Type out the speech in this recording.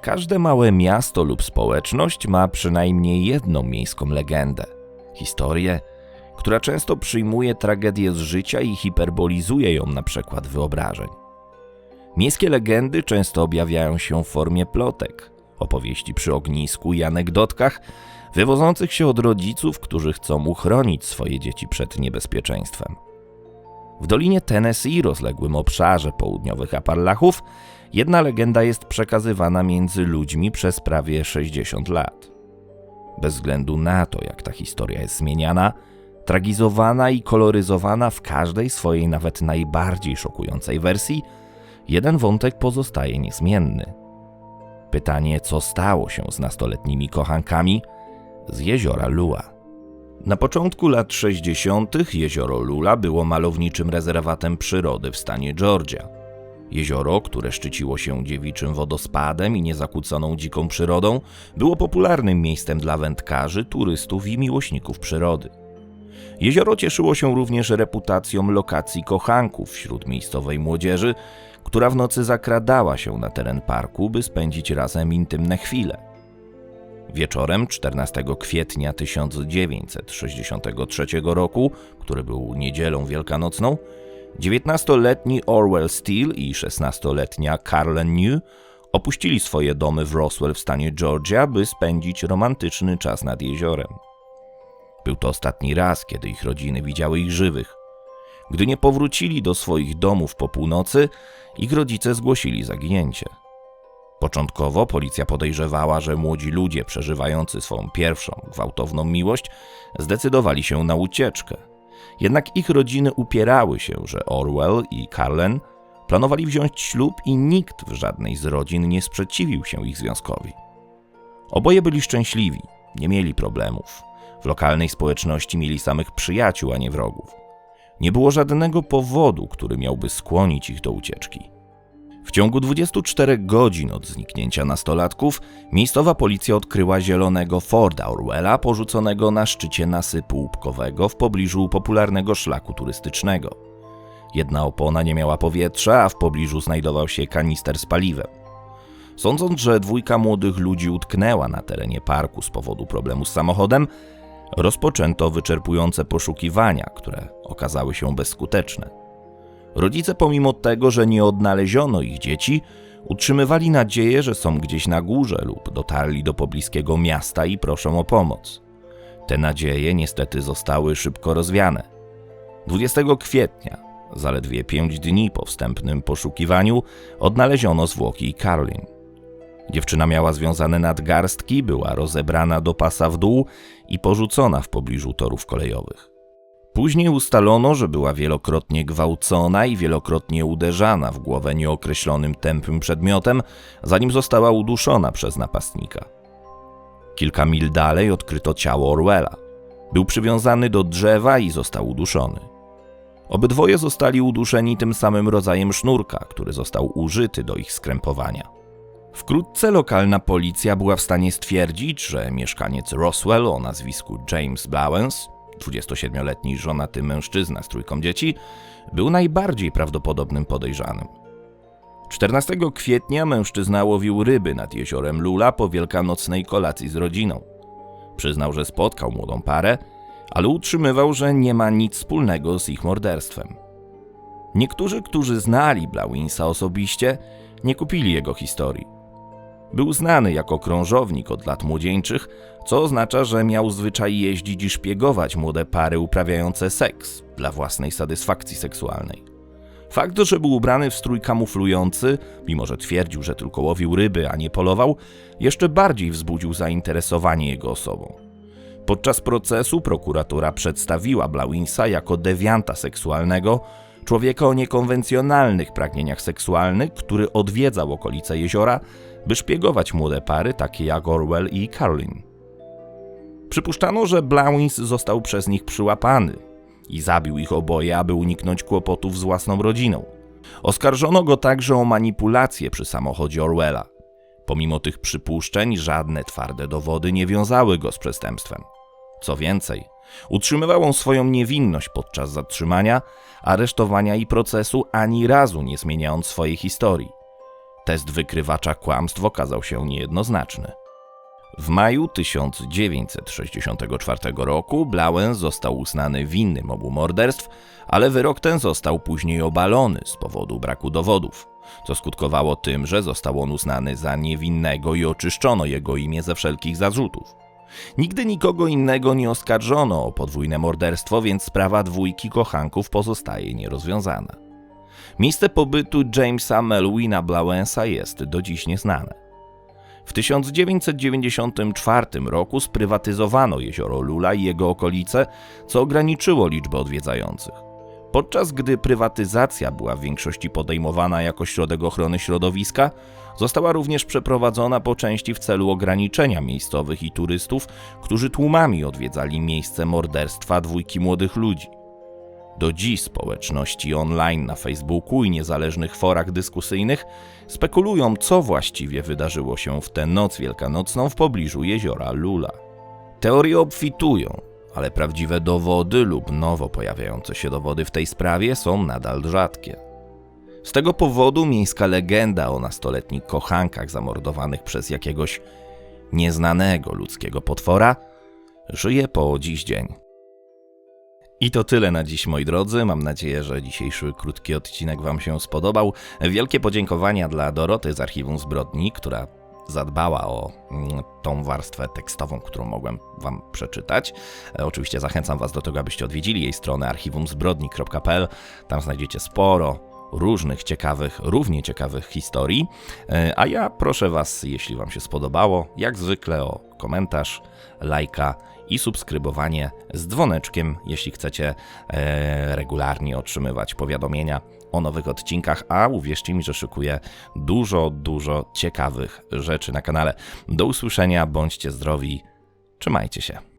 Każde małe miasto lub społeczność ma przynajmniej jedną miejską legendę, historię, która często przyjmuje tragedię z życia i hiperbolizuje ją na przykład wyobrażeń. Miejskie legendy często objawiają się w formie plotek, opowieści przy ognisku i anegdotkach wywodzących się od rodziców, którzy chcą uchronić swoje dzieci przed niebezpieczeństwem. W Dolinie Tennessee, rozległym obszarze południowych Appalachów, jedna legenda jest przekazywana między ludźmi przez prawie 60 lat. Bez względu na to, jak ta historia jest zmieniana, tragizowana i koloryzowana w każdej swojej nawet najbardziej szokującej wersji, jeden wątek pozostaje niezmienny. Pytanie, co stało się z nastoletnimi kochankami z jeziora Lua. Na początku lat 60. jezioro Lula było malowniczym rezerwatem przyrody w stanie Georgia. Jezioro, które szczyciło się dziewiczym wodospadem i niezakłóconą dziką przyrodą, było popularnym miejscem dla wędkarzy, turystów i miłośników przyrody. Jezioro cieszyło się również reputacją lokacji kochanków wśród miejscowej młodzieży, która w nocy zakradała się na teren parku, by spędzić razem intymne chwile. Wieczorem 14 kwietnia 1963 roku, który był niedzielą wielkanocną, 19-letni Orwell Steele i 16-letnia Carlen New opuścili swoje domy w Roswell w stanie Georgia, by spędzić romantyczny czas nad jeziorem. Był to ostatni raz, kiedy ich rodziny widziały ich żywych. Gdy nie powrócili do swoich domów po północy, ich rodzice zgłosili zaginięcie. Początkowo policja podejrzewała, że młodzi ludzie przeżywający swoją pierwszą gwałtowną miłość zdecydowali się na ucieczkę. Jednak ich rodziny upierały się, że Orwell i Carlen planowali wziąć ślub i nikt w żadnej z rodzin nie sprzeciwił się ich związkowi. Oboje byli szczęśliwi, nie mieli problemów. W lokalnej społeczności mieli samych przyjaciół, a nie wrogów. Nie było żadnego powodu, który miałby skłonić ich do ucieczki. W ciągu 24 godzin od zniknięcia nastolatków miejscowa policja odkryła zielonego Forda Orwella porzuconego na szczycie nasypu łupkowego w pobliżu popularnego szlaku turystycznego. Jedna opona nie miała powietrza, a w pobliżu znajdował się kanister z paliwem. Sądząc, że dwójka młodych ludzi utknęła na terenie parku z powodu problemu z samochodem, rozpoczęto wyczerpujące poszukiwania, które okazały się bezskuteczne. Rodzice, pomimo tego, że nie odnaleziono ich dzieci, utrzymywali nadzieję, że są gdzieś na górze lub dotarli do pobliskiego miasta i proszą o pomoc. Te nadzieje niestety zostały szybko rozwiane. 20 kwietnia, zaledwie pięć dni po wstępnym poszukiwaniu, odnaleziono zwłoki Karlin. Dziewczyna miała związane nadgarstki, była rozebrana do pasa w dół i porzucona w pobliżu torów kolejowych. Później ustalono, że była wielokrotnie gwałcona i wielokrotnie uderzana w głowę nieokreślonym tępym przedmiotem, zanim została uduszona przez napastnika. Kilka mil dalej odkryto ciało Orwella. Był przywiązany do drzewa i został uduszony. Obydwoje zostali uduszeni tym samym rodzajem sznurka, który został użyty do ich skrępowania. Wkrótce lokalna policja była w stanie stwierdzić, że mieszkaniec Roswell o nazwisku James Bowens 27-letni żonaty mężczyzna z trójką dzieci, był najbardziej prawdopodobnym podejrzanym. 14 kwietnia mężczyzna łowił ryby nad jeziorem Lula po wielkanocnej kolacji z rodziną. Przyznał, że spotkał młodą parę, ale utrzymywał, że nie ma nic wspólnego z ich morderstwem. Niektórzy, którzy znali Blawinsa osobiście, nie kupili jego historii. Był znany jako krążownik od lat młodzieńczych, co oznacza, że miał zwyczaj jeździć i szpiegować młode pary uprawiające seks dla własnej satysfakcji seksualnej. Fakt, że był ubrany w strój kamuflujący, mimo że twierdził, że tylko łowił ryby, a nie polował, jeszcze bardziej wzbudził zainteresowanie jego osobą. Podczas procesu prokuratura przedstawiła Blawinsa jako dewianta seksualnego, człowieka o niekonwencjonalnych pragnieniach seksualnych, który odwiedzał okolice jeziora, by szpiegować młode pary takie jak Orwell i Carlin. Przypuszczano, że Blawins został przez nich przyłapany i zabił ich oboje, aby uniknąć kłopotów z własną rodziną. Oskarżono go także o manipulację przy samochodzie Orwella. Pomimo tych przypuszczeń, żadne twarde dowody nie wiązały go z przestępstwem. Co więcej, utrzymywał on swoją niewinność podczas zatrzymania, aresztowania i procesu, ani razu nie zmieniając swojej historii. Test wykrywacza kłamstw okazał się niejednoznaczny. W maju 1964 roku Blauen został uznany winnym obu morderstw, ale wyrok ten został później obalony z powodu braku dowodów, co skutkowało tym, że został on uznany za niewinnego i oczyszczono jego imię ze wszelkich zarzutów. Nigdy nikogo innego nie oskarżono o podwójne morderstwo, więc sprawa dwójki kochanków pozostaje nierozwiązana. Miejsce pobytu Jamesa Melwina Blauensa jest do dziś nieznane. W 1994 roku sprywatyzowano jezioro Lula i jego okolice, co ograniczyło liczbę odwiedzających. Podczas gdy prywatyzacja była w większości podejmowana jako środek ochrony środowiska, została również przeprowadzona po części w celu ograniczenia miejscowych i turystów, którzy tłumami odwiedzali miejsce morderstwa dwójki młodych ludzi. Do dziś społeczności online na Facebooku i niezależnych forach dyskusyjnych spekulują, co właściwie wydarzyło się w tę noc wielkanocną w pobliżu jeziora Lula. Teorie obfitują, ale prawdziwe dowody lub nowo pojawiające się dowody w tej sprawie są nadal rzadkie. Z tego powodu miejska legenda o nastoletnich kochankach zamordowanych przez jakiegoś nieznanego ludzkiego potwora żyje po dziś dzień. I to tyle na dziś, moi drodzy. Mam nadzieję, że dzisiejszy krótki odcinek Wam się spodobał. Wielkie podziękowania dla Doroty z Archiwum Zbrodni, która zadbała o mm, tą warstwę tekstową, którą mogłem Wam przeczytać. E, Oczywiście zachęcam Was do tego, abyście odwiedzili jej stronę archiwumzbrodni.pl. Tam znajdziecie sporo różnych ciekawych, równie ciekawych historii. E, A ja proszę Was, jeśli Wam się spodobało, jak zwykle o komentarz, lajka i subskrybowanie z dzwoneczkiem, jeśli chcecie e, regularnie otrzymywać powiadomienia o nowych odcinkach, a uwierzcie mi, że szykuję dużo, dużo ciekawych rzeczy na kanale. Do usłyszenia, bądźcie zdrowi, trzymajcie się.